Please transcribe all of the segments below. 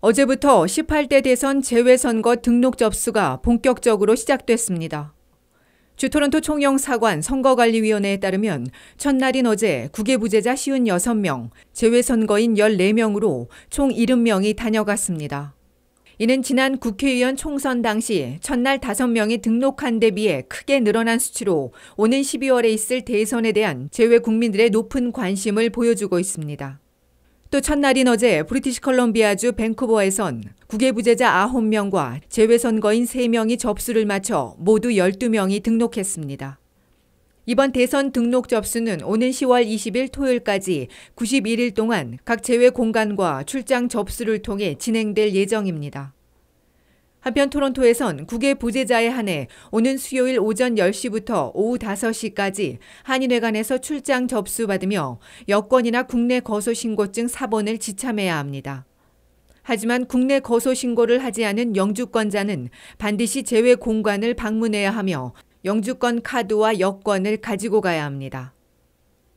어제부터 18대 대선 재외선거 등록 접수가 본격적으로 시작됐습니다. 주 토론토 총영 사관 선거관리위원회에 따르면 첫날인 어제 국외부재자 56명, 재외선거인 14명으로 총 70명이 다녀갔습니다. 이는 지난 국회의원 총선 당시 첫날 5명이 등록한 데 비해 크게 늘어난 수치로 오는 12월에 있을 대선에 대한 재외 국민들의 높은 관심을 보여주고 있습니다. 또 첫날인 어제 브리티시 컬럼비아주 밴쿠버에선 국외부재자 9명과 재외선거인 3명이 접수를 마쳐 모두 12명이 등록했습니다. 이번 대선 등록 접수는 오는 10월 20일 토요일까지 91일 동안 각 제외 공간과 출장 접수를 통해 진행될 예정입니다. 한편 토론토에선 국외 부재자에 한해 오는 수요일 오전 10시부터 오후 5시까지 한인회관에서 출장 접수받으며 여권이나 국내 거소신고증 사본을 지참해야 합니다. 하지만 국내 거소신고를 하지 않은 영주권자는 반드시 제외 공간을 방문해야 하며 영주권 카드와 여권을 가지고 가야 합니다.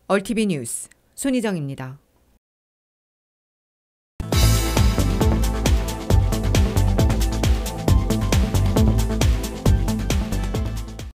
얼티비 뉴스 손희정입니다.